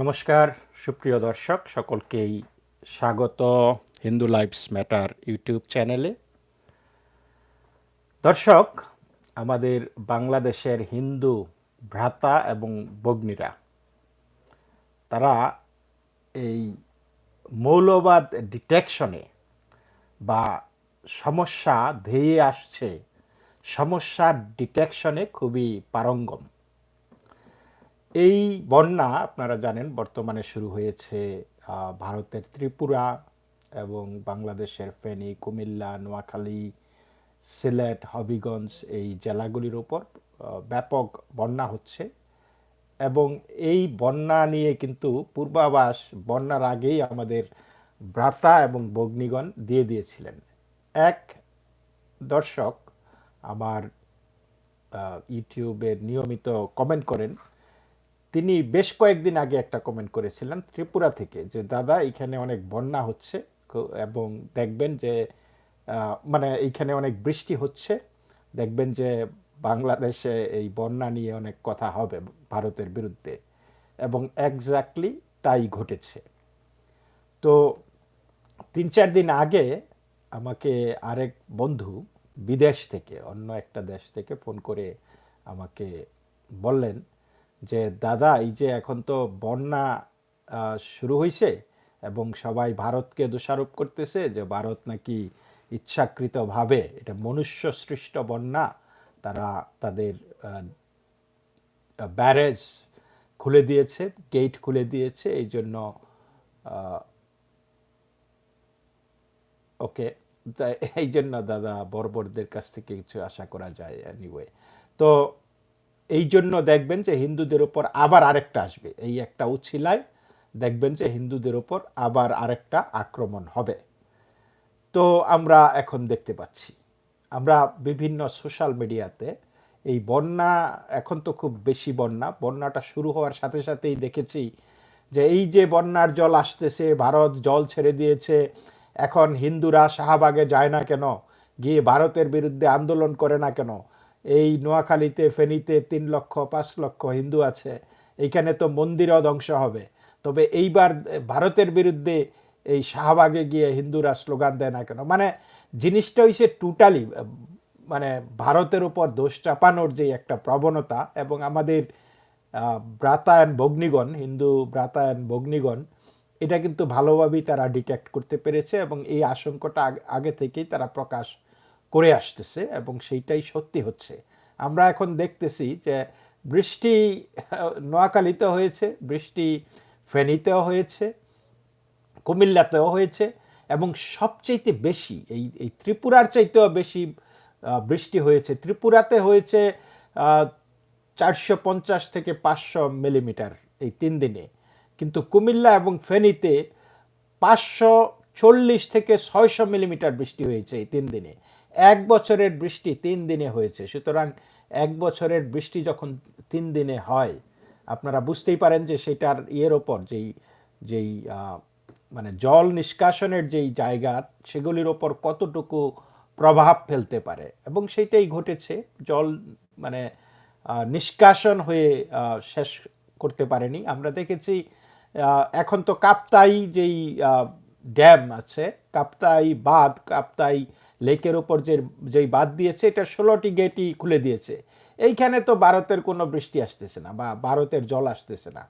নমস্কার, সুপ্রিয় দর্শক, সকলকেই স্বাগত হিন্দু লাইফস ম্যাটার ইউটিউব চ্যানেলে। দর্শক, আমাদের বাংলাদেশের হিন্দু ভ্রাতা এবং ভগ্নীরা, তারা এই মৌলবাদ ডিটেকশনে বা সমস্যা ধেয়ে আসছে সমস্যার ডিটেকশনে খুবই পারঙ্গম। এই বন্যা আপনারা জানেন বর্তমানে শুরু হয়েছে ভারতের ত্রিপুরা এবং বাংলাদেশের ফেনী, কুমিল্লা, নোয়াখালী, সিলেট, হবিগঞ্জ এই জেলাগুলির ওপর ব্যাপক বন্যা হচ্ছে এবং এই বন্যা নিয়ে কিন্তু পূর্বাভাস বন্যার আগেই আমাদের ভ্রাতা এবং বগ্নিগণ দিয়ে দিয়েছিলেন। এক দর্শক আমার ইউটিউবে নিয়মিত কমেন্ট করেন তিনি বেশ কয়েকদিন আগে একটা কমেন্ট করেছিলেন ত্রিপুরা থেকে যে, দাদা, এখানে অনেক বন্যা হচ্ছে এবং দেখবেন যে মানে এইখানে অনেক বৃষ্টি হচ্ছে। দেখবেন যে, বাংলাদেশে এই বন্যা নিয়ে অনেক কথা হবে ভারতের বিরুদ্ধে। এবং একজাক্টলি তাই ঘটেছে। তো তিন চার দিন আগে আমাকে আরেক বন্ধু বিদেশ থেকে, অন্য একটা দেশ থেকে ফোন করে আমাকে বললেন যে দাদা, এই যে এখন তো বন্যা শুরু হয়েছে এবং সবাই ভারতকে দোষারোপ করতেছে যে ভারত নাকি ইচ্ছাকৃতভাবে এটা মনুষ্য সৃষ্ট বন্যা, তারা তাদের ব্যারেজ খুলে দিয়েছে, গেট খুলে দিয়েছে, এই জন্য ওকে এই জন্য দাদা বর্বরদের কাছ থেকে কিছু আশা করা যায় এনিওয়ে তো এই জন্য দেখবেন যে হিন্দুদের ওপর আবার আরেকটা আসবে। এই একটা উছিলায় দেখবেন যে হিন্দুদের ওপর আবার আরেকটা আক্রমণ হবে। তো আমরা এখন দেখতে পাচ্ছি। আমরা বিভিন্ন সোশ্যাল মিডিয়াতে এই বন্যা, এখন তো খুব বেশি বন্যা, বন্যাটা শুরু হওয়ার সাথে সাথেই দেখেছি যে এই যে বন্যার জল আসতেছে, ভারত জল ছেড়ে দিয়েছে, এখন হিন্দুরা শাহবাগে যায় না কেন? গিয়ে ভারতের বিরুদ্ধে আন্দোলন করে না কেন? এই নোয়াখালীতে ফেনীতে তিন লক্ষ, পাঁচ লক্ষ হিন্দু আছে। এইখানে তো মন্দিরও ধ্বংস হবে। তবে এইবার ভারতের বিরুদ্ধে এই শাহবাগে গিয়ে হিন্দুরা স্লোগান দেয় না কেন? মানে জিনিসটা হইছে টোটালি মানে ভারতের উপর দোষ চাপানোর যে একটা প্রবণতা এবং আমাদের ব্রাতায়ন ভগ্নিগণ, হিন্দু ব্রাতায়ন ভগ্নিগণ, এটা কিন্তু ভালোভাবেই তারা ডিটেক্ট করতে পেরেছে এবং এই আশঙ্কাটা আগে থেকেই তারা প্রকাশ করে আসতেছে এবং সেইটাই সত্যি হচ্ছে। আমরা এখন দেখতেছি যে বৃষ্টি নোয়াখালীতে হয়েছে, বৃষ্টি ফেনীতেও হয়েছে, কুমিল্লাতেও হয়েছে এবং সবচাইতে বেশি এই এই ত্রিপুরার চাইতেও বেশি বৃষ্টি হয়েছে। ত্রিপুরাতে হয়েছে চারশো পঞ্চাশ থেকে পাঁচশো মিলিমিটার এই তিন দিনে। কিন্তু কুমিল্লা এবং ফেনীতে পাঁচশো চল্লিশ থেকে ছয়শো মিলিমিটার বৃষ্টি হয়েছে এই তিন দিনে। এক বছরের বৃষ্টি তিন দিনে হয়েছে। সুতরাং এক বছরের বৃষ্টি যখন তিন দিনে হয়, আপনারা বুঝতেই পারেন যে সেটার ইয়ের ওপর যেই যেই মানে জল নিষ্কাশনের যেই জায়গা, সেগুলির ওপর কতটুকু প্রভাব ফেলতে পারে। এবং সেইটাই ঘটেছে। জল মানে নিষ্কাশন হয়ে শেষ করতে পারেনি। আমরা দেখেছি এখন তো কাপ্তাই যেই ড্যাম আছে, কাপ্তাই বাঁধ, কাপ্তাই লেকের ওপর যে, যেই বাদ দিয়েছে, এটা ষোলোটি গেটই খুলে দিয়েছে। এইখানে তো ভারতের কোনো বৃষ্টি আসতেছে না বা ভারতের জল আসতেছে না।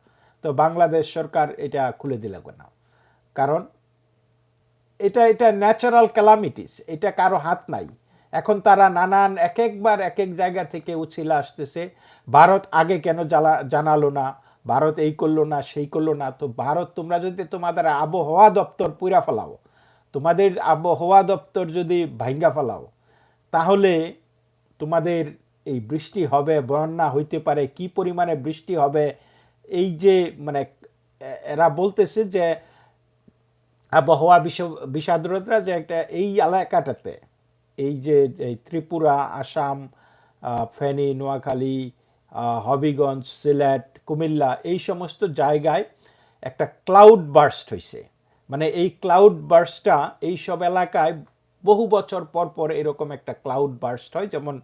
তো বাংলাদেশ সরকার এটা খুলে দিল কেন? কারণ এটা এটা ন্যাচারাল ক্যালামিটিস এটা কারও হাত নাই। এখন তারা নানান এক একবার এক এক জায়গা থেকে উছিলা আসতেছে, ভারত আগে কেন জ্বালা, জানালো না, ভারত এই করল না, সেই করল না। তো ভারত, তোমরা যদি তোমাদের আবহাওয়া দপ্তর পুরা ফেলাও তোমাদের আবহাওয়া দপ্তর যদি ভাঙ্গা ফেলাও, তাহলে তোমাদের এই বৃষ্টি হবে, বন্যা হইতে পারে, কি পরিমাণে বৃষ্টি হবে, এই যে মানে এরা বলতেছে যে আবহাওয়া বিশ্ব বিষাদ্রতা যে একটা, এই এলাকাটাতে, এই যে ত্রিপুরা, আসাম ফেনী, নোয়াখালী হবিগঞ্জ, সিলেট, কুমিল্লা, এই সমস্ত জায়গায় একটা ক্লাউড বার্স্ট হয়েছে মানে এই ক্লাউড বার্স্টটা এই সব এলাকায় বহু বছর পর পর এরকম একটা ক্লাউড বার্স্ট হয়, যেমন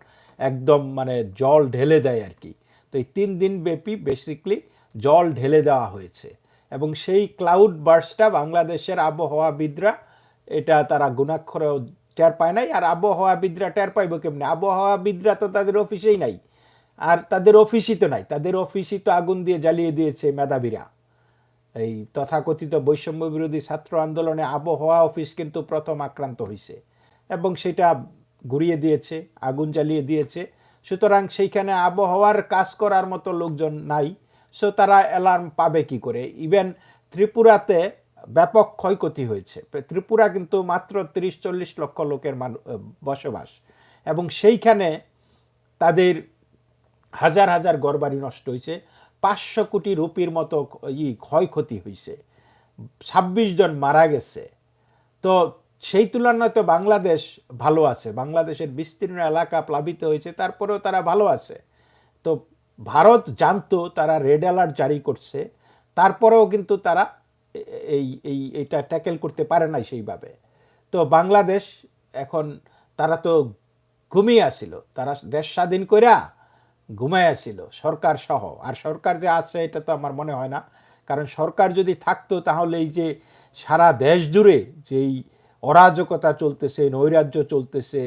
একদম মানে জল ঢেলে দেয় আর কি। তো এই তিন দিন ব্যাপী বেসিকলি জল ঢেলে দেওয়া হয়েছে। এবং সেই ক্লাউড বার্সটা বাংলাদেশের আবহাওয়াবিদরা, এটা তারা গুণাক্ষরেও টের পায় নাই, আর আবহাওয়াবিদরা টের পাইব কেমনি? আবহাওয়াবিদরা তো তাদের অফিসেই নাই। আর তাদের অফিসই তো নাই। তাদের অফিসই তো আগুন দিয়ে জ্বালিয়ে দিয়েছে মেধাবীরা। এই তথাকথিত বৈষম্য বিরোধী ছাত্র আন্দোলনে আবহাওয়া অফিস কিন্তু প্রথম আক্রান্ত হয়েছে এবং সেটা ঘুরিয়ে দিয়েছে, আগুন জ্বালিয়ে দিয়েছে। সুতরাং সেইখানে আবহাওয়ার কাজ করার মতো লোকজন নাই। সো তারা অ্যালার্ম পাবে কি করে? ইভেন ত্রিপুরাতে ব্যাপক ক্ষয়ক্ষতি হয়েছে। ত্রিপুরা কিন্তু মাত্র তিরিশ চল্লিশ লক্ষ লোকের বসবাস এবং সেইখানে তাদের হাজার হাজার ঘরবাড়ি নষ্ট হয়েছে পাঁচশো কোটি রুপির মতো ই ক্ষয়ক্ষতি হয়েছে ছাব্বিশ জন মারা গেছে। তো সেই তুলনায় তো বাংলাদেশ ভালো আছে। বাংলাদেশের বিস্তীর্ণ এলাকা প্লাবিত হয়েছে, তারপরেও তারা ভালো আছে। তো ভারত জানতো তারা রেড অ্যালার্ট জারি করছে, তারপরেও কিন্তু তারা এই এই, এটা ট্যাকেল করতে পারে নাই সেইভাবে। তো বাংলাদেশ এখন তারা তো ঘুমিয়ে আসছিল তারা দেশ স্বাধীন কইরা ঘুমায় আসছিল সরকার সহ আর সরকার যে আছে, এটা তো আমার মনে হয় না। কারণ সরকার যদি থাকতো, তাহলে এই যে সারা দেশ জুড়ে যেই অরাজকতা চলতেছে, নৈরাজ্য চলতেছে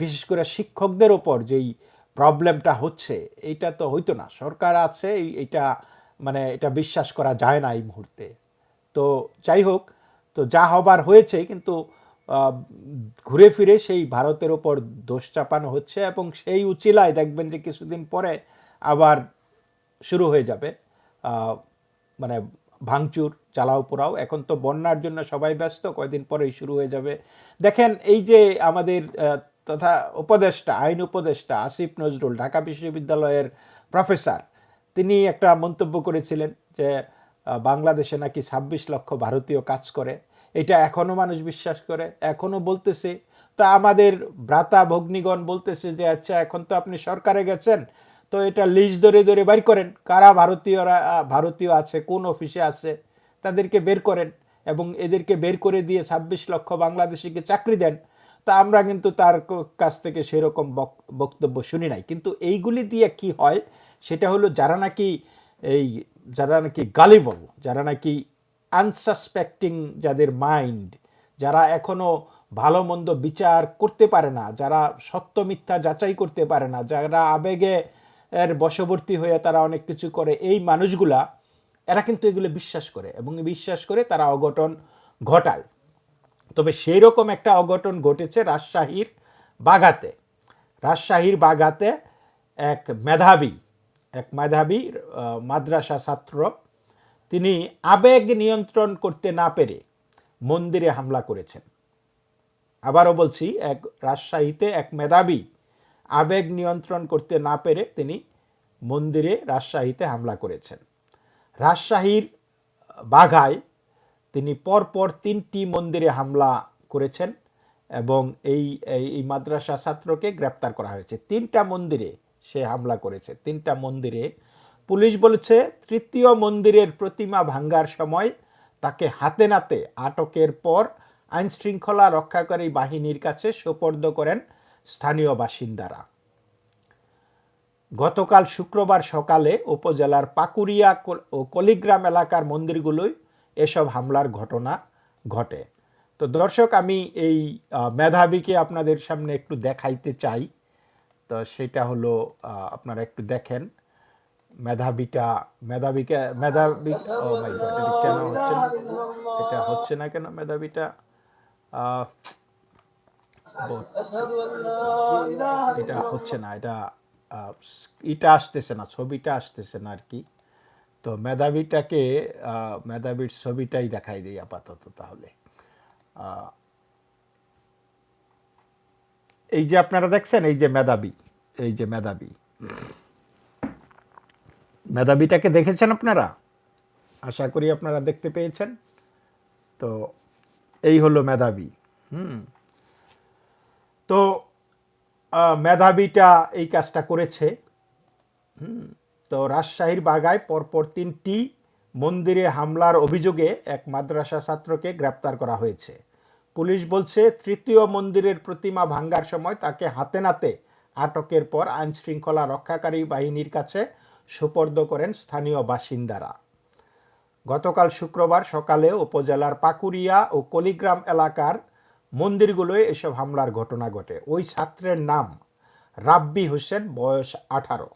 বিশেষ করে শিক্ষকদের ওপর যেই প্রবলেমটা হচ্ছে, এইটা তো হইতো না। সরকার আছে এইটা মানে এটা বিশ্বাস করা যায় না এই মুহূর্তে। তো যাই হোক, তো যা হবার হয়েছে, কিন্তু ঘুরে ফিরে সেই ভারতের ওপর দোষ চাপানো হচ্ছে এবং সেই উচিলায় দেখবেন যে কিছুদিন পরে আবার শুরু হয়ে যাবে। মানে ভাঙচুর, চালাও পোড়াও। এখন তো বন্যার জন্য সবাই ব্যস্ত, কয়দিন পরেই শুরু হয়ে যাবে। দেখেন, এই যে আমাদের তথা উপদেষ্টা, আইন উপদেষ্টা আসিফ নজরুল, ঢাকা বিশ্ববিদ্যালয়ের প্রফেসর, তিনি একটা মন্তব্য করেছিলেন যে বাংলাদেশে নাকি ছাব্বিশ লক্ষ ভারতীয় কাজ করে। এটা এখনও মানুষ বিশ্বাস করে এখনও বলতেছে। তা আমাদের ভ্রাতা ভগ্নিগণ বলতেছে যে আচ্ছা এখন তো আপনি সরকারে গেছেন, তো এটা লিস্ট ধরে ধরে বের করেন, কারা ভারতীয়রা ভারতীয় আছে, কোন অফিসে আছে, তাদেরকে বের করেন এবং এদেরকে বের করে দিয়ে ছাব্বিশ লক্ষ বাংলাদেশিকে চাকরি দেন। তা আমরা কিন্তু তার কাছ থেকে সেরকম বক্তব্য শুনি নাই। কিন্তু এইগুলি দিয়ে কি হয়, সেটা হলো যারা নাকি এই, যারা নাকি গালিবল, যারা নাকি আনসাসপেক্টিং যাদের মাইন্ড যারা এখনও ভালো মন্দ বিচার করতে পারে না, যারা সত্য মিথ্যা যাচাই করতে পারে না, যারা আবেগে এর বশবর্তী হয়ে তারা অনেক কিছু করে, এই মানুষগুলা, এরা কিন্তু এগুলো বিশ্বাস করে এবং বিশ্বাস করে তারা অঘটন ঘটায়। তবে সেই রকম একটা অঘটন ঘটেছে রাজশাহীর বাগাতে রাজশাহীর বাগাতে এক মেধাবী এক মেধাবী মাদ্রাসা ছাত্র তিনি আবেগ নিয়ন্ত্রণ করতে না পেরে মন্দিরে হামলা করেছেন। আবারও বলছি, এক রাজশাহীতে এক মেধাবী আবেগ নিয়ন্ত্রণ করতে না পেরে তিনি মন্দিরে রাজশাহীতে হামলা করেছেন। রাজশাহীর বাঘায় তিনি পরপর তিনটি মন্দিরে হামলা করেছেন এবং এই এই মাদ্রাসা ছাত্রকে গ্রেপ্তার করা হয়েছে। তিনটা মন্দিরে সে হামলা করেছে। তিনটা মন্দিরে পুলিশ বলেছে, তৃতীয় মন্দিরের প্রতিমা ভাঙ্গার সময় তাকে হাতে নাতে আটকের পর আইন শৃঙ্খলা রক্ষাকারী বাহিনীর কাছে সোপর্দ করেন স্থানীয় বাসিন্দারা। গতকাল শুক্রবার সকালে উপজেলার পাকুরিয়া ও কলিগ্রাম এলাকার মন্দিরগুলোই এসব হামলার ঘটনা ঘটে। তো দর্শক, আমি এই মেধাবীকে আপনাদের সামনে একটু দেখাইতে চাই। তো সেটা হলো আপনারা একটু দেখেন। মেধাবীটা মেধাবীকে মেধাবী ও মাই গড এটা কেন হচ্ছে এটা হচ্ছে না কেন মেধাবীটা? এটা হচ্ছে না এটা ইটা আসতেছে না ছবিটা আসতেছে না আর কি তো মেধাবীটাকে মেধাবীর ছবিটাই দেখাই দিই আপাতত তাহলে। এই যে আপনারা দেখছেন এই যে মেধাবী এই যে মেধাবী। মেধাবীটাকে দেখেছেন আপনারা? আশা করি আপনারা দেখতে পেয়েছেন। তো এই হলো মেধাবী, হুম। তো মেধাবীটা এই কাজটা করেছে, হুম। তো রাজশাহীর বাগায় পরপর তিনটি মন্দিরে হামলার অভিযোগে এক মাদ্রাসা ছাত্রকে গ্রেপ্তার করা হয়েছে। পুলিশ বলছে, তৃতীয় মন্দিরের প্রতিমা ভাঙ্গার সময় তাকে হাতে নাতে আটকের পর আইনশৃঙ্খলা রক্ষাকারী বাহিনীর কাছে সুপর্দ করেন স্থানীয় বাসিন্দারা। গতকাল শুক্রবার সকালে উপজেলার পাকুরিয়া ও কলিগ্রাম এলাকার মন্দিরগুলোয় এসব হামলার ঘটনা ঘটে। ওই ছাত্রের নাম রাব্বি হোসেন, বয়স আঠারো।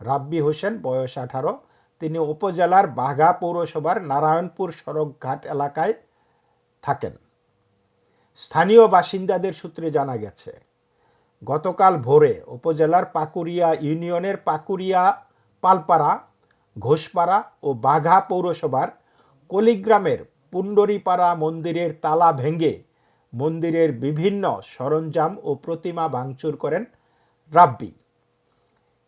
রাব্বি হোসেন, বয়স আঠারো। তিনি উপজেলার বাঘা পৌরসভার নারায়ণপুর সড়কঘাট এলাকায় থাকেন। স্থানীয় বাসিন্দাদের সূত্রে জানা গেছে গতকাল ভোরে উপজেলার পাকুরিয়া ইউনিয়নের পাকুরিয়া পালপাড়া, ঘোষপাড়া ও বাঘা পৌরসভার কলিগ্রামের পুণ্ডরীপাড়া মন্দিরের তালা ভেঙে মন্দিরের বিভিন্ন সরঞ্জাম ও প্রতিমা ভাঙচুর করেন রাব্বি।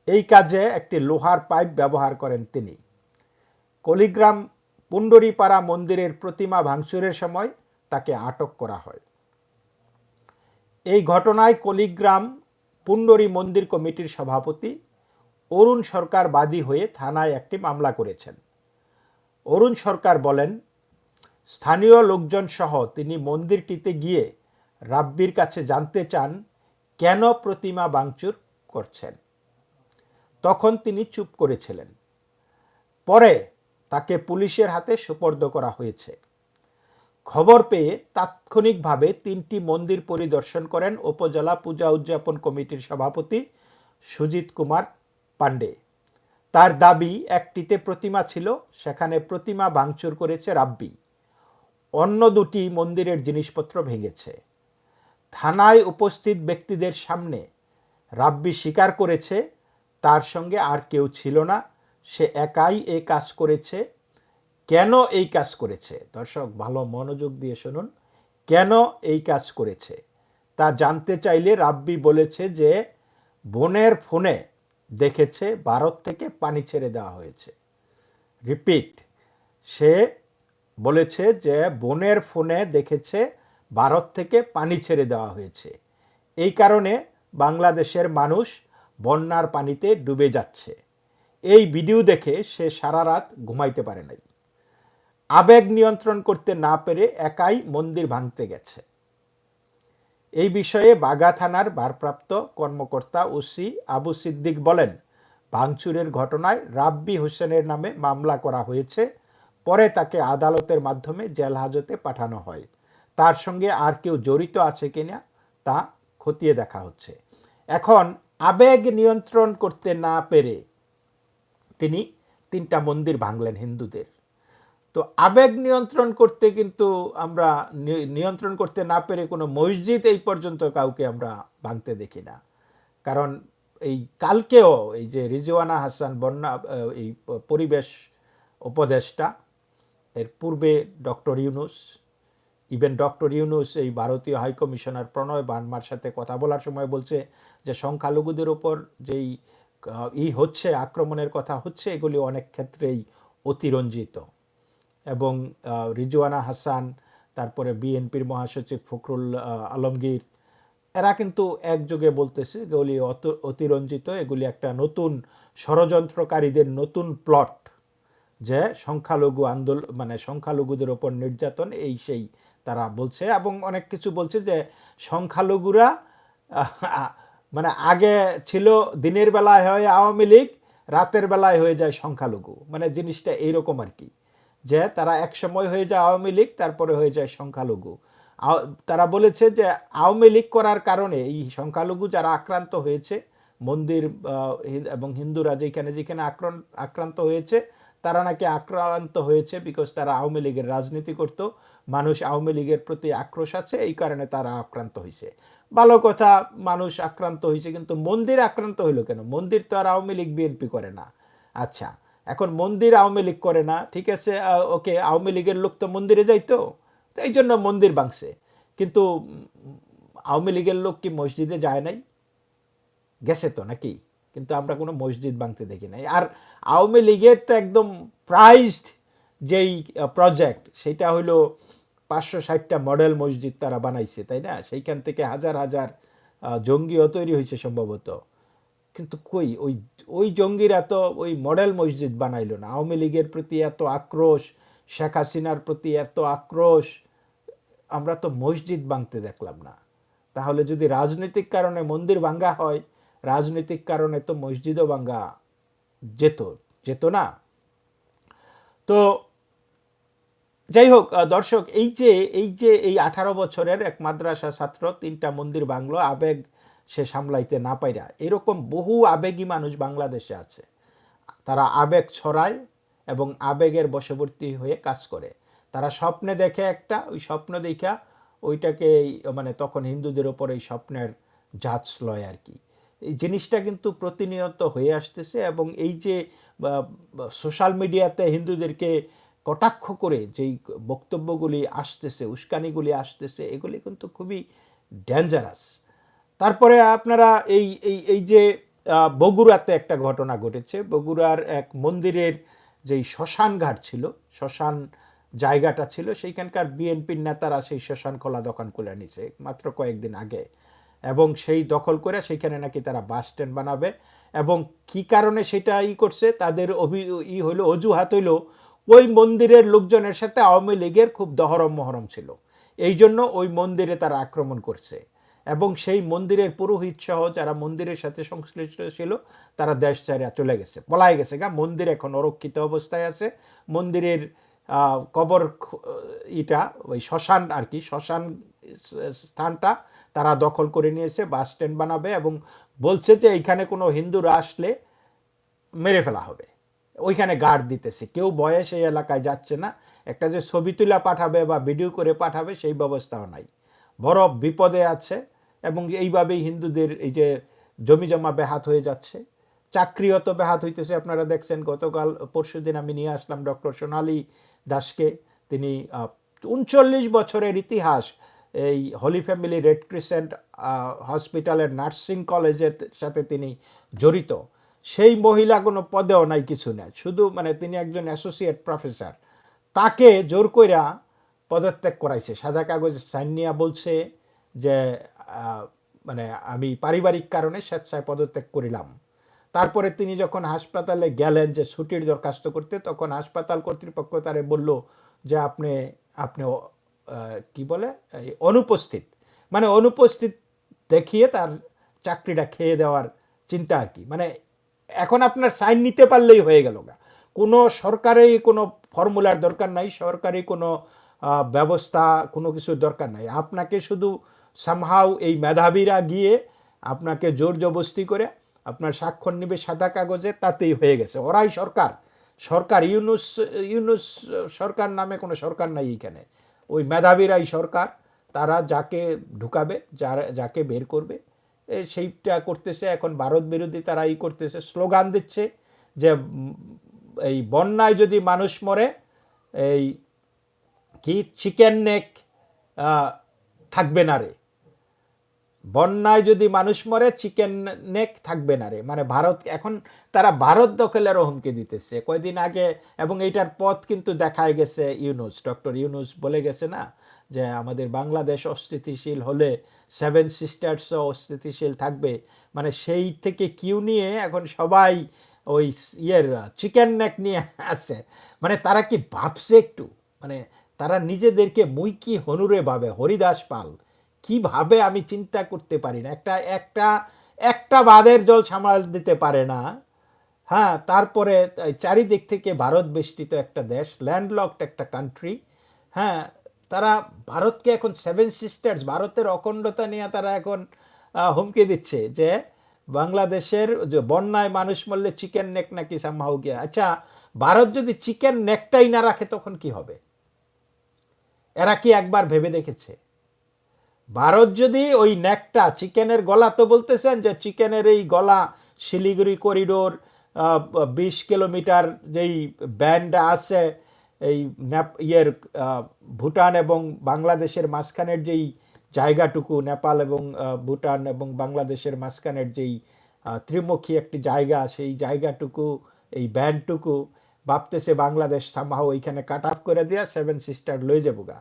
এই কাজে একটি লোহার পাইপ ব্যবহার করেন তিনি। কলিগ্রাম পুণ্ডরীপাড়া মন্দিরের প্রতিমা ভাঙচুরের সময় তাকে আটক করা হয়। এই ঘটনায় কলিগ্রাম পুণ্ডরী মন্দির কমিটির সভাপতি অরুণ সরকার বাদী হয়ে থানায় একটি মামলা করেছেন। অরুণ সরকার বলেন, স্থানীয় লোকজন সহ তিনি মন্দিরটিতে গিয়ে রাব্বির কাছে জানতে চান কেন প্রতিমা বাংচুর করছেন। তখন তিনি চুপ করেছিলেন। পরে তাকে পুলিশের হাতে সুপর্দ করা হয়েছে। খবর পেয়ে তাৎক্ষণিকভাবে তিনটি মন্দির পরিদর্শন করেন উপজেলা পূজা উদযাপন কমিটির সভাপতি সুজিত কুমার পাণ্ডে। তার দাবি, একটিতে প্রতিমা ছিল, সেখানে প্রতিমা ভাঙচুর করেছে রাব্বি। অন্য দুটি মন্দিরের জিনিসপত্র ভেঙেছে। থানায় উপস্থিত ব্যক্তিদের সামনে রাব্বি স্বীকার করেছে, তার সঙ্গে আর কেউ ছিল না, সে একাই এ কাজ করেছে কেন এই কাজ করেছে? দর্শক, ভালো মনোযোগ দিয়ে শুনুন। কেন এই কাজ করেছে? তা জানতে চাইলে রাব্বি বলেছে যে, বোনের ফোনে দেখেছে ভারত থেকে পানি ছেড়ে দেওয়া হয়েছে। রিপিট, সে বলেছে যে, বোনের ফোনে দেখেছে ভারত থেকে পানি ছেড়ে দেওয়া হয়েছে। এই কারণে বাংলাদেশের মানুষ বন্যার পানিতে ডুবে যাচ্ছে। এই ভিডিও দেখে সে সারা রাত ঘুমাইতে পারে নাই। আবেগ নিয়ন্ত্রণ করতে না পেরে একাই মন্দির ভাঙতে গেছে। এই বিষয়ে বাগা থানার ভারপ্রাপ্ত কর্মকর্তা ওসি আবু সিদ্দিক বলেন, ভাঙচুরের ঘটনায় রাব্বি হোসেনের নামে মামলা করা হয়েছে, পরে তাকে আদালতের মাধ্যমে জেল হাজতে পাঠানো হয়। তার সঙ্গে আর কেউ জড়িত আছে কিনা তা খতিয়ে দেখা হচ্ছে। এখন আবেগ নিয়ন্ত্রণ করতে না পেরে তিনি তিনটা মন্দির ভাঙলেন হিন্দুদের। তো আবেগ নিয়ন্ত্রণ করতে কিন্তু আমরা নিয়ন্ত্রণ করতে না পেরে কোনো মসজিদ এই পর্যন্ত কাউকে আমরা ভাঙতে দেখি না। কারণ এই কালকেও এই যে রিজওয়ানা হাসান বন্যা এই পরিবেশ উপদেষ্টা, এর পূর্বে doctor Yunus, even doctor Yunus এই ভারতীয় হাই কমিশনার প্রণয় বার্মার সাথে কথা বলার সময় বলছে যে সংখ্যালঘুদের ওপর যেই ই হচ্ছে, আক্রমণের কথা হচ্ছে, এগুলি অনেক ক্ষেত্রেই অতিরঞ্জিত। এবং রিজওয়ানা হাসান, তারপরে বিএনপির মহাসচিব ফখরুল আলমগীর, এরা কিন্তু একযোগে বলতেছে, এগুলি অত, অতিরঞ্জিত, এগুলি একটা নতুন ষড়যন্ত্রকারীদের নতুন প্লট যে সংখ্যালঘু আন্দোলন মানে সংখ্যালঘুদের ওপর নির্যাতন, এই সেই তারা বলছে এবং অনেক কিছু বলছে যে সংখ্যালঘুরা মানে আগে ছিল দিনের বেলায় হয় আওয়ামী লীগ, রাতের বেলায় হয়ে যায় সংখ্যালঘু মানে জিনিসটা এইরকম আর কি। যে তারা এক সময় হয়ে যায় আওয়ামী লীগ, তারপরে হয়ে যায় সংখ্যালঘু। তারা বলেছে যে আওয়ামী লীগ করার কারণে এই সংখ্যালঘু যারা আক্রান্ত হয়েছে, মন্দির এবং হিন্দুরা যেখানে যেখানে আক্রান্ত হয়েছে, তারা নাকি আক্রান্ত হয়েছে বিকজ তারা আওয়ামী লীগের রাজনীতি করত। মানুষ আওয়ামী লীগের প্রতি আক্রোশ আছে, এই কারণে তারা আক্রান্ত হয়েছে। ভালো কথা, মানুষ আক্রান্ত হয়েছে, কিন্তু মন্দির আক্রান্ত হইল কেন? মন্দির তো আর আওয়ামী লীগ বিএনপি করে না। আচ্ছা এখন মন্দির আওয়ামী লীগ করে না, ঠিক আছে ওকে আওয়ামী লীগের লোক তো মন্দিরে যাইতো, তো এই জন্য মন্দির ভাঙছে। কিন্তু আওয়ামী লীগের লোক কি মসজিদে যায় নাই? গেছে তো নাকি? কিন্তু আমরা কোনো মসজিদ ভাঙতে দেখি নাই। আর আওয়ামী লীগের তো একদম প্রাইজড যেই প্রজেক্ট সেটা হলো পাঁচশো ষাটটা মডেল মসজিদ তারা বানাইছে, তাই না? সেইখান থেকে হাজার হাজার জঙ্গিও তৈরি হয়েছে সম্ভবত। কিন্তু কই? ওই ওই জঙ্গিরা তো ওই মডেল মসজিদ বানাইলো না। আওয়ামী লীগের প্রতি এত আক্রোশ, শেখ হাসিনার প্রতি এত আক্রোশ, আমরা তো মসজিদ ভাঙতে দেখলাম না। তাহলে যদি রাজনৈতিক কারণে মন্দির ভাঙ্গা হয়, রাজনৈতিক কারণে তো মসজিদও ভাঙ্গা যেত যেত না। তো যাই হোক দর্শক, এই যে এই যে এই আঠারো বছরের এক মাদ্রাসা ছাত্র তিনটা মন্দির বাংলো আবেগ সে সামলাইতে না পাইরা, এরকম বহু আবেগী মানুষ বাংলাদেশে আছে। তারা আবেগ ছড়ায় এবং আবেগের বশবর্তী হয়ে কাজ করে। তারা স্বপ্নে দেখে একটা, ওই স্বপ্ন দেখা ওইটাকে মানে তখন হিন্দুদের ওপর এই স্বপ্নের জাজ লয় আর কি। এই জিনিসটা কিন্তু প্রতিনিয়ত হয়ে আসতেছে এবং এই যে সোশ্যাল মিডিয়াতে হিন্দুদেরকে কটাক্ষ করে যেই বক্তব্যগুলি আসতেছে, উস্কানিগুলি আসতেছে, এগুলি কিন্তু খুবই ডেঞ্জারাস তারপরে আপনারা এই এই এই যে বগুড়াতে একটা ঘটনা ঘটেছে। বগুড়ার এক মন্দিরের যেই শ্মশান ঘাট ছিল, শ্মশান জায়গাটা ছিল, সেইখানকার বিএনপির নেতারা সেই শ্মশান খোলা দোকান খুলে নিছে মাত্র কয়েকদিন আগে। এবং সেই দখল করে সেখানে নাকি তারা বাস স্ট্যান্ড বানাবে। এবং কি কারণে সেটা ই করছে, তাদের অভি, ই হইল, অজুহাত হইল, ওই মন্দিরের লোকজনের সাথে আওয়ামী লীগের খুব দহরম মহরম ছিল। এই জন্য ওই মন্দিরে তারা আক্রমণ করছে। এবং সেই মন্দিরের পুরোহিত সহ যারা মন্দিরের সাথে সংশ্লিষ্ট ছিল, তারা দেশ ছাড়া চলে গেছে। পলায় গেছে গা, মন্দির এখন অরক্ষিত অবস্থায় আছে। মন্দিরের কবর ইটা, ওই শ্মশান আর কি, শ্মশান স্থানটা তারা দখল করে নিয়েছে, বাস স্ট্যান্ড বানাবে এবং বলছে যে এইখানে কোনো হিন্দুরা আসলে মেরে ফেলা হবে। ওইখানে গার্ড দিতেছে। কেউ ভয়ে সেই এলাকায় যাচ্ছে না। একটা যে ছবি তুলা পাঠাবে বা ভিডিও করে পাঠাবে সেই ব্যবস্থাও নাই। বড় বিপদে আছে। এবং এইভাবেই হিন্দুদের এই যে জমি জমা বেহাত হয়ে যাচ্ছে। চাকরিও তো বেহাত হইতেছে। আপনারা দেখছেন, গতকাল, পরশুদিন আমি নিয়ে আসলাম ডক্টর সোনালী দাসকে। তিনি উনচল্লিশ বছরের ইতিহাস এই হলি ফ্যামিলি রেড ক্রিসেন্ট হসপিটালের নার্সিং কলেজের সাথে তিনি জড়িত। সেই মহিলা কোনো পদেও নাই কিছু নাই। শুধু মানে তিনি একজন অ্যাসোসিয়েট প্রফেসর। তাকে জোর কইরা পদত্যাগ করাইছে। সাদা কাগজ সাইন নিয়া বলছে যে মানে আমি পারিবারিক কারণে স্বেচ্ছায় পদত্যাগ করিলাম। তারপরে তিনি যখন হাসপাতালে গেলেন যে ছুটির দরখাস্ত করতে, তখন হাসপাতাল কর্তৃপক্ষ তারে বলল যে আপনি আপনি কি বলে অনুপস্থিত। মানে অনুপস্থিত দেখিয়ে তার চাকরিটা খেয়ে দেওয়ার চিন্তা আর কি। মানে এখন আপনার সাইন নিতে পারলেই হয়ে গেল গা। কোনো সরকারি কোনো ফর্মুলার দরকার নাই, সরকারি কোনো ব্যবস্থা কোনো কিছুর দরকার নাই। আপনাকে শুধু সামহাও এই মেধাবীরা গিয়ে আপনাকে জোর জবস্তি করে আপনার স্বাক্ষর নিবে সাদা কাগজে, তাতেই হয়ে গেছে। ওরাই সরকার। সরকার, ইউনুস ইউনুস সরকার নামে কোনো সরকার নাই এইখানে ওই মেধাবীরাই সরকার। তারা যাকে ঢুকাবে, যার, যাকে বের করবে সেইটা করতেছে। এখন ভারত বিরোধী তারা ই করতেছে, স্লোগান দিচ্ছে যে এই বন্যায় যদি মানুষ মরে, এই কি চিকেন নেক থাকবে না রে। বন্যায় যদি মানুষ মরে চিকেন নেক থাকবে না রে। মানে ভারত, এখন তারা ভারত দখলেরও হুমকি দিতেছে। কয়দিন আগে, এবং এইটার পথ কিন্তু দেখায় গেছে ইউনুস। ডক্টর ইউনুস বলে গেছে না, যে আমাদের বাংলাদেশ অস্থিতিশীল হলে সেভেন সিস্টার্সও অস্থিতিশীল থাকবে। মানে সেই থেকে কিউ নিয়ে এখন সবাই ওই ইয়ের চিকেন নেক নিয়ে আসছে মানে তারা কি ভাবছে একটু? মানে তারা নিজেদেরকে মুই কি হনুরে ভাবে, হরিদাস পাল। কীভাবে আমি চিন্তা করতে পারি না? একটা একটা একটা বাদের জল সামাল দিতে পারে না। হ্যাঁ তারপরে চারিদিক থেকে ভারত বেষ্টিত একটা দেশ ল্যান্ডলকড একটা কান্ট্রি হ্যাঁ তারা ভারতকে এখন সেভেন সিস্টার্স ভারতের অখণ্ডতা নিয়ে তারা এখন হুমকি দিচ্ছে যে বাংলাদেশের যে বন্যায় মানুষ মরলে চিকেন নেক নাকি সামহাও গিয়া আচ্ছা ভারত যদি চিকেন নেকটাই না রাখে তখন কি হবে? এরা কি একবার ভেবে দেখেছে? ভারত যদি ওই নেকটা চিকেনের গলা তো বলতেছেন যে চিকেনের এই গলা শিলিগুড়ি করিডোর বিশ কিলোমিটার যেই ব্যান্ড আছে, এই নেপ ইয়ের ভুটান এবং বাংলাদেশের মাঝখানের যেই জায়গাটুকু, নেপাল এবং ভুটান এবং বাংলাদেশের মাঝখানের যেই ত্রিমুখী একটি জায়গা, সেই জায়গাটুকু, এই ব্যান্ডটুকু ভাবতেছে বাংলাদেশ সামহাও ওইখানে কাট অফ করে দিয়া সেভেন সিস্টার লয়ে যাব গা।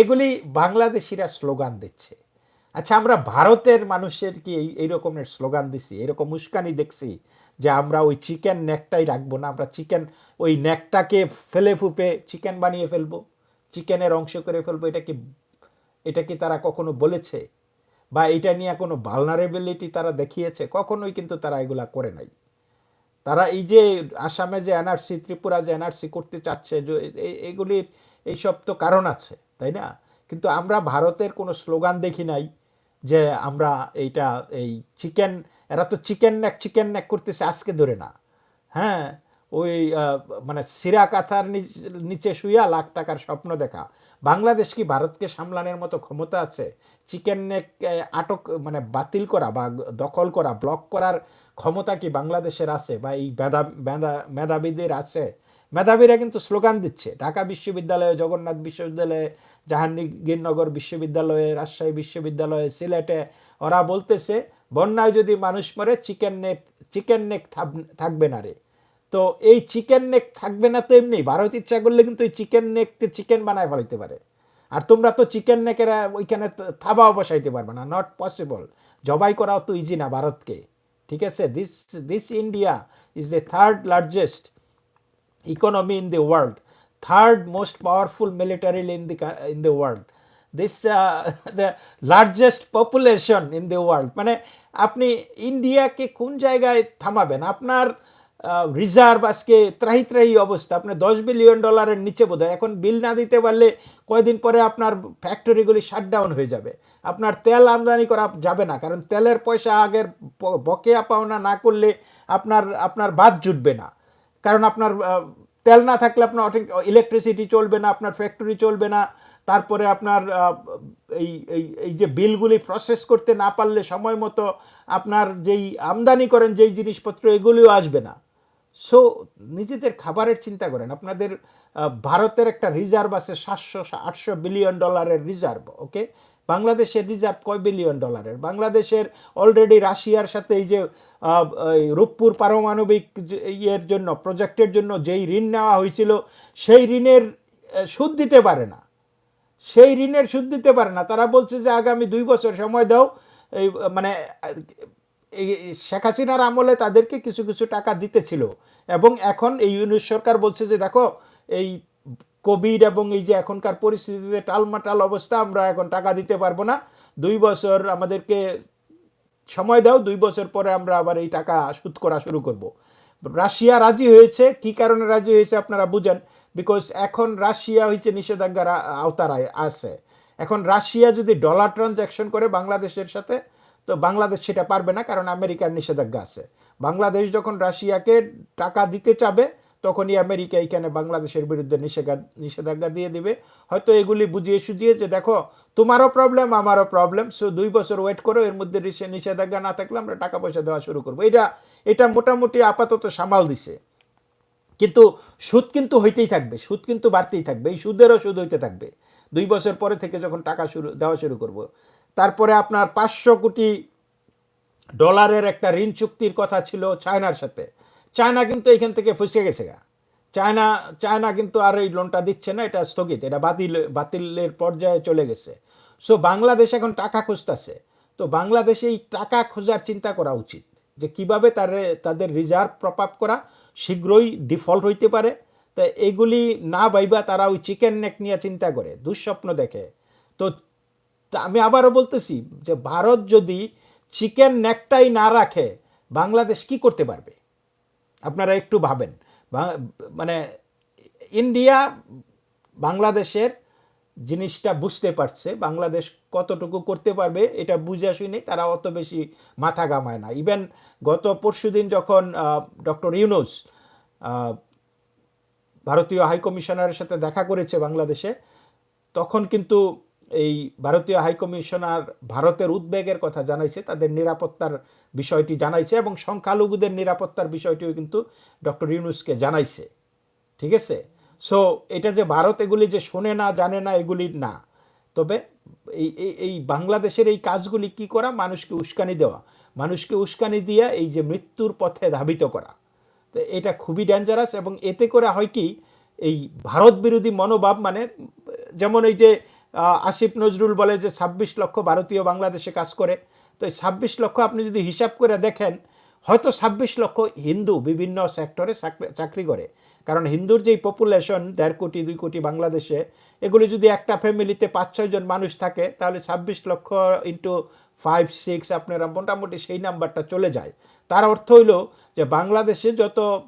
এগুলি বাংলাদেশিরা স্লোগান দিচ্ছে। আচ্ছা আমরা ভারতের মানুষের কি এই এই রকমের স্লোগান দিছি? এরকম উস্কানি দেখছি যে আমরা ওই চিকেন নেকটাই রাখব না, আমরা চিকেন, ওই নেকটাকে ফেলে ফুপে চিকেন বানিয়ে ফেলব, চিকেনের অংশ করে ফেলব, এটা কি এটা কি তারা কখনো বলেছে? বা এটা নিয়ে কোনো ভালনারেবিলিটি তারা দেখিয়েছে? কখনোই কিন্তু তারা এগুলা করে নাই। তারা এই যে আসামে যে এনআরসি, ত্রিপুরা যে এনআরসি করতে চাচ্ছে এগুলির এইসব তো কারণ আছে। তাই না? কিন্তু আমরা ভারতের কোনো স্লোগান দেখি নাই যে আমরা এইটা এই চিকেন, এরা তো চিকেন নেক চিকেন নেক করতেছে আজকে ধরে না। হ্যাঁ ওই মানে সিরা কাথার নিচ- শুইয়া লাখ টাকার স্বপ্ন দেখা। বাংলাদেশ কি ভারতকে সামলানোর মতো ক্ষমতা আছে? চিকেন নেক আটক মানে বাতিল করা বা দখল করা, ব্লক করার ক্ষমতা কি বাংলাদেশের আছে বা এই মেধা মেধাবীদের আছে? মেধাবীরা কিন্তু স্লোগান দিচ্ছে। ঢাকা বিশ্ববিদ্যালয়ে, জগন্নাথ বিশ্ববিদ্যালয়ে, জাহাঙ্গীরনগর বিশ্ববিদ্যালয়ে, রাজশাহী বিশ্ববিদ্যালয়ে, সিলেটে ওরা বলতেছে, বন্যায় যদি মানুষ মরে, চিকেন নেক চিকেন নেক থাকবে না রে। তো এই চিকেন নেক থাকবে না তো এমনি, ভারত ইচ্ছা করলে কিন্তু এই চিকেন নেককে চিকেন বানায় ফেলাইতে পারে। আর তোমরা তো চিকেন নেকেরা ওইখানে থাবাও বসাইতে পারবে না নট পসিবল জবাই করাও তো ইজি না ভারতকে। ঠিক আছে? This this India is the third largest economy in the world, third most powerful militarily in the in the world. Uh, the largest population in the world. মানে আপনি ইন্ডিয়াকে কোন জায়গায় থামাবেন? আপনার রিজার্ভ আজকে ত্রাহি ত্রাহি অবস্থা। আপনার দশ বিলিয়ন ডলারের নিচে বোধ এখন বিল না দিতে পারলে কয়দিন পরে আপনার ফ্যাক্টরিগুলি শাটডাউন হয়ে যাবে। আপনার তেল আমদানি করা যাবে না। কারণ তেলের পয়সা আগের বকেয়া পাওনা না করলে আপনার আপনার বাদ জুটবে না। কারণ আপনার তেল না থাকলে আপনার ইলেকট্রিসিটি চলবে না, আপনার ফ্যাক্টরি চলবে না। তারপরে আপনার এই এই এই যে বিলগুলি প্রসেস করতে না পারলে সময় মতো আপনার যেই আমদানি করেন, যেই জিনিসপত্র, এগুলিও আসবে না। সো নিজেদের খাবারের চিন্তা করেন। আপনাদের ভারতের একটা রিজার্ভ আছে সাতশো, আটশো বিলিয়ন ডলারের রিজার্ভ ওকে বাংলাদেশের রিজার্ভ কয় বিলিয়ন ডলারের বাংলাদেশের অলরেডি রাশিয়ার সাথে এই যে রূপপুর পারমাণবিক ইয়ের জন্য প্রজেক্টের জন্য যেই ঋণ নেওয়া হয়েছিল, সেই ঋণের সুদ দিতে পারে না। সেই ঋণের সুদ দিতে পারে না। তারা বলছে যে, আগামী দুই বছর সময় দাও। এই মানে শেখ হাসিনার আমলে তাদেরকে কিছু কিছু টাকা দিতেছিল। এবং এখন এই ইউনিট সরকার বলছে যে, দেখো, এই কোভিড এবং এই যে এখনকার পরিস্থিতিতে টালমাটাল অবস্থা, আমরা এখন টাকা দিতে পারব না। দুই বছর আমাদেরকে সময় দাও, দুই বছর পরে আমরা আবার এই টাকা সুদ করা শুরু করব। রাশিয়া রাজি হয়েছে? কি কারণে রাজি হয়েছে আপনারা বুঝেন? বিকজ এখন রাশিয়া হয়েছে নিষেধাজ্ঞার আ- আওতার আছে। এখন রাশিয়া যদি ডলার ট্রানজ্যাকশন করে বাংলাদেশের সাথে, তো বাংলাদেশ সেটা পারবে না কারণ আমেরিকার নিষেধাজ্ঞা আছে। বাংলাদেশ যখন রাশিয়াকে টাকা দিতে চাবে তখনই আমেরিকা এইখানে বাংলাদেশের বিরুদ্ধে নিষেধা নিষেধাজ্ঞা দিয়ে দিবে? হয়তো এগুলি বুঝিয়ে সুঝিয়ে যে, দেখো, তোমারও প্রবলেম আমারও প্রবলেম সো দুই বছর ওয়েট করো, এর মধ্যে নিষেধাজ্ঞা না থাকলে আমরা টাকা পয়সা দেওয়া শুরু করব। এটা এটা মোটামুটি আপাতত সামাল দিছে। কিন্তু সুদ কিন্তু হইতেই থাকবে, সুদ কিন্তু বাড়তেই থাকবে, এই সুদেরও সুদ হইতে থাকবে। দুই বছর পরে থেকে যখন টাকা শুরু, দেওয়া শুরু করব। তারপরে আপনার পাঁচশো কোটি ডলারের একটা ঋণ চুক্তির কথা ছিল চায়নার সাথে। চায়না কিন্তু এখান থেকে ফসে গেছে গা। চায়না চায়না কিন্তু আর এই লোনটা দিচ্ছে না, এটা স্থগিত, এটা বাতিল, বাতিলের পর্যায়ে চলে গেছে। সো বাংলাদেশ এখন টাকা খুঁজতেছে। তো বাংলাদেশে এই টাকা খোঁজার চিন্তা করা উচিত, যে কীভাবে তারে, তাদের রিজার্ভ প্রপ আপ করা শীঘ্রই ডিফল্ট হইতে পারে। তা এগুলি না বাইবা তারা ওই চিকেন নেক নিয়ে চিন্তা করে, দুঃস্বপ্ন দেখে। তা আমি আবারও বলতেছি যে ভারত যদি চিকেন নেকটাই না রাখে, বাংলাদেশ কি করতে পারবে? আপনারা একটু ভাবেন। মানে ইন্ডিয়া বাংলাদেশের জিনিসটা বুঝতে পারছে, বাংলাদেশ কতটুকু করতে পারবে এটা বুঝে শুনে তারা অত বেশি মাথা ঘামায় না। ইভেন গত পরশুদিন যখন ডক্টর ইউনুস ভারতীয় হাইকমিশনারের সাথে দেখা করেছে বাংলাদেশে, তখন কিন্তু এই ভারতীয় হাইকমিশনার ভারতের উদ্বেগের কথা জানাইছে, তাদের নিরাপত্তার বিষয়টি জানাইছে এবং সংখ্যালঘুদের নিরাপত্তার বিষয়টিও কিন্তু ডক্টর ইউনুসকে জানাইছে। ঠিক আছে? সো এটা যে ভারত এগুলি যে শোনে না, জানে না, এগুলি না। তবে এই, এই- বাংলাদেশের এই কাজগুলি কি করা? মানুষকে উস্কানি দেওয়া। মানুষকে উস্কানি দিয়া এই যে মৃত্যুর পথে ধাবিত করা। তো এটা খুবই ডেঞ্জারাস এবং এতে করে হয় কি? এই ভারত বিরোধী মনোভাব মানে যেমন এই যে আসিফ নজরুল বলে যে ছাব্বিশ লক্ষ ভারতীয় বাংলাদেশে কাজ করে। তো এই ছাব্বিশ লক্ষ আপনি যদি হিসাব করে দেখেন, হয়তো ছাব্বিশ লক্ষ হিন্দু বিভিন্ন সেক্টরে চাকরি- করে। কারণ হিন্দুর যেই পপুলেশন দেড় কোটি, দুই কোটি বাংলাদেশে, এগুলি যদি একটা ফ্যামিলিতে পাঁচ ছয়জন মানুষ থাকে, তাহলে ছাব্বিশ লক্ষ ইন্টু ফাইভ সিক্স আপনারা মোটামুটি সেই নাম্বারটা চলে যায়। তার অর্থ হইল যে বাংলাদেশে যত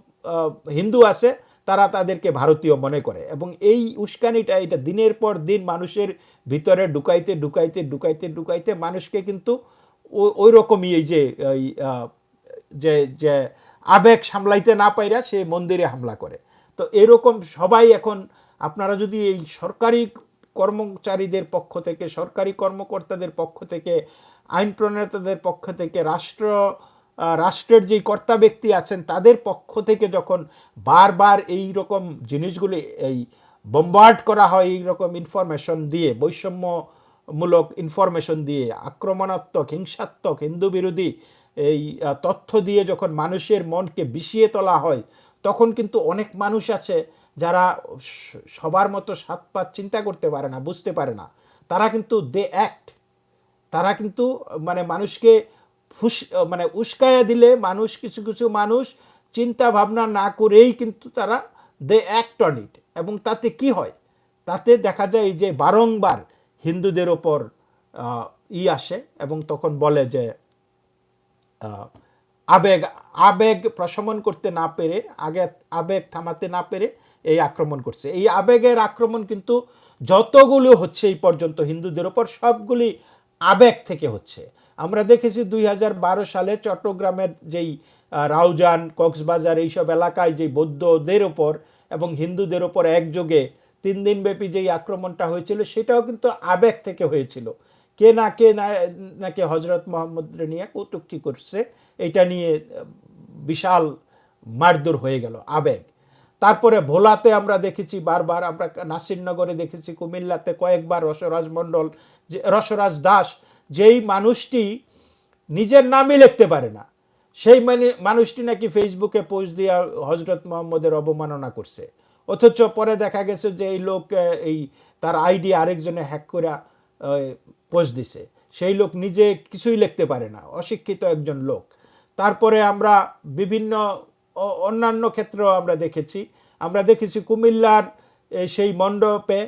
হিন্দু আছে তারা তাদেরকে ভারতীয় মনে করে। এবং এই উস্কানিটা, এটা দিনের পর দিন মানুষের ভিতরে ঢুকাইতে ঢুকাইতে ঢুকাইতে ঢুকাইতে মানুষকে কিন্তু ওই রকমই এই যে যে যে আবেগ সামলাইতে না পাইরা সে মন্দিরে হামলা করে। তো এরকম সবাই এখন, আপনারা যদি এই সরকারি কর্মচারীদের পক্ষ থেকে, সরকারি কর্মকর্তাদের পক্ষ থেকে, আইন প্রণেতাদের পক্ষ থেকে, রাষ্ট্র রাষ্ট্রের যেই কর্তা ব্যক্তি আছেন, তাদের পক্ষ থেকে যখন বারবার এই রকম জিনিসগুলি, এই বোম্বার্ড করা হয় এই রকম ইনফরমেশন দিয়ে, বৈষম্যমূলক ইনফরমেশন দিয়ে, আক্রমণাত্মক, হিংসাত্মক হিন্দু বিরোধী এই তথ্য দিয়ে যখন মানুষের মনকে বিষিয়ে তোলা হয়, তখন কিন্তু অনেক মানুষ আছে যারা সবার মতো সাত পাত চিন্তা করতে পারে না, বুঝতে পারে না। তারা কিন্তু দে অ্যাক্ট। তারা কিন্তু মানে মানুষকে ফুস মানে উস্কায়া দিলে মানুষ, কিছু কিছু মানুষ চিন্তা ভাবনা না করেই কিন্তু তারা দে অ্যাক্ট অন ইট এবং তাতে কি হয়? তাতে দেখা যায় যে বারংবার হিন্দুদের ওপর ই আসে এবং তখন বলে যে আবেগ আবেগ প্রশমন করতে না পেরে, আগে আবেগ থামাতে না পেরে এই আক্রমণ করছে। এই আবেগের আক্রমণ কিন্তু যতগুলো হচ্ছে এই পর্যন্ত হিন্দুদের ওপর, সবগুলি আবেগ থেকে হচ্ছে। আমরা দেখেছি দুই হাজার বারো সালে চট্টগ্রামের যেই রাউজান, কক্সবাজার এইসব এলাকায় যেই বৌদ্ধদের ওপর এবং হিন্দুদের ওপর একযোগে তিন দিনব্যাপী যেই আক্রমণটা হয়েছিল, সেটাও কিন্তু আবেগ থেকে হয়েছিল। কে না কে না, নাকি হজরত মোহাম্মদ নিয়ে কৌতুকি করছে, এটা নিয়ে বিশাল মারদুর হয়ে গেল, আবেগ। তারপরে ভোলাতে আমরা দেখেছি বারবার, আমরা নাসিরনগরে দেখেছি, কুমিল্লাতে কয়েকবার রসরাজ মণ্ডল যে রসরাজ দাস যেই মানুষটি নিজের নামই লিখতে পারে না, সেই মানে মানুষটি নাকি ফেসবুকে পোস্ট দিয়ে হজরত মোহাম্মদের অবমাননা করছে। অথচ পরে দেখা গেছে যে এই লোক এই তার আইডি আরেকজনে হ্যাক করে পোস্ট দিছে। সেই লোক নিজে কিছুই লিখতে পারে না, অশিক্ষিত একজন লোক। তারপরে আমরা বিভিন্ন অন্যান্য ক্ষেত্রেও আমরা দেখেছি। আমরা দেখেছি কুমিল্লার সেই মণ্ডপে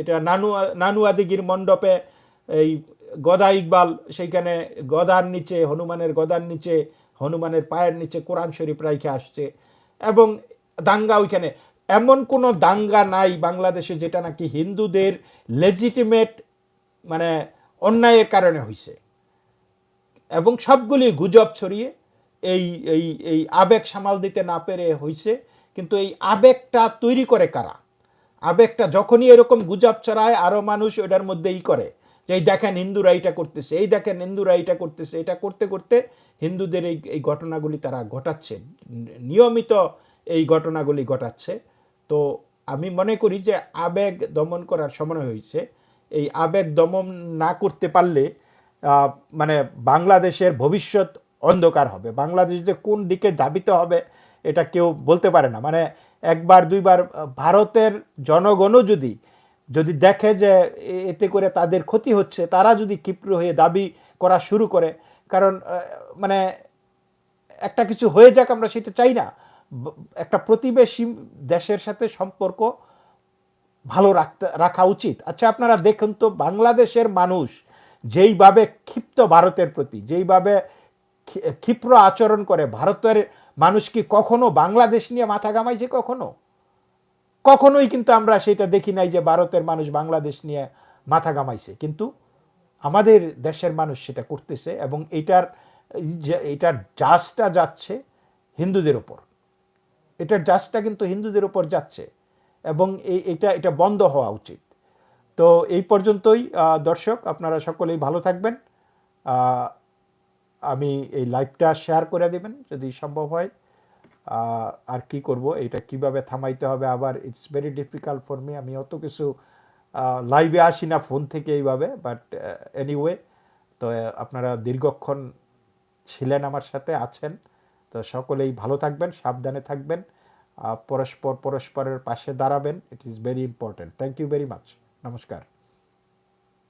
এটা নানু নানুয়াদিগির মণ্ডপে এই গদা ইকবাল সেইখানে গদার নিচে, হনুমানের গদার নিচে, হনুমানের পায়ের নিচে কোরআন শরীফ রাইখে আসছে। এবং দাঙ্গা ওইখানে। এমন কোনো দাঙ্গা নাই বাংলাদেশে যেটা নাকি হিন্দুদের লেজিটিমেট মানে অন্যায়ের কারণে হয়েছে এবং সবগুলি গুজব ছড়িয়ে এই এই এই আবেগ সামাল দিতে না পেরে হয়েছে কিন্তু এই আবেগটা তৈরি করে কারা? আবেগটা যখনই এরকম গুজব ছড়ায় আরও মানুষ ওটার মধ্যেই করে। যে এই দেখেন হিন্দুরা এইটা করতেছে, এই দেখেন হিন্দুরা এইটা করতেছে, এটা করতে করতে হিন্দুদের এই এই ঘটনাগুলি তারা ঘটাচ্ছে, নিয়মিত এই ঘটনাগুলি ঘটাচ্ছে। তো আমি মনে করি যে আবেগ দমন করার সময় হয়েছে। এই আবেগ দমন না করতে পারলে মানে বাংলাদেশের ভবিষ্যৎ অন্ধকার হবে। বাংলাদেশ যে কোন দিকে ধাবিত হবে, এটা কেউ বলতে পারে না। মানে একবার, দুইবার, ভারতের জনগণও যদি যদি দেখে যে এতে করে তাদের ক্ষতি হচ্ছে, তারা যদি ক্ষিপ্র হয়ে দাবি করা শুরু করে, কারণ মানে একটা কিছু হয়ে যাক আমরা সেটা চাই না। একটা প্রতিবেশী দেশের সাথে সম্পর্ক ভালো রাখতে, রাখা উচিত। আচ্ছা আপনারা দেখুন তো, বাংলাদেশের মানুষ যেইভাবে ক্ষিপ্ত ভারতের প্রতি, যেইভাবে ক্ষিপ্র আচরণ করে, ভারতের মানুষ কি কখনো বাংলাদেশ নিয়ে মাথা ঘামাইছে কখনো? কখনোই কিন্তু আমরা সেটা দেখি নাই যে ভারতের মানুষ বাংলাদেশ নিয়ে মাথা গামাইছে কিন্তু আমাদের দেশের মানুষ সেটা করতেছে এবং এটার এটার জাজটা যাচ্ছে হিন্দুদের ওপর। এটার জাজটা কিন্তু হিন্দুদের উপর যাচ্ছে এবং এই, এটা এটা বন্ধ হওয়া উচিত। তো এই পর্যন্তই দর্শক, আপনারা সকলেই ভালো থাকবেন। আমি এই লাইভটা শেয়ার করে দেবেন যদি সম্ভব হয়। আর কি করব? এটা কীভাবে থামাইতে হবে? আবার it's very difficult for me আমি অত কিছু লাইভে আসি না ফোন থেকে এইভাবে বাট এনিওয়ে তো আপনারা দীর্ঘক্ষণ ছিলেন আমার সাথে, আছেন। তো সকলেই ভালো থাকবেন, সাবধানে থাকবেন পরস্পর পরস্পরের পাশে দাঁড়াবেন। It is very important thank you very much নমস্কার।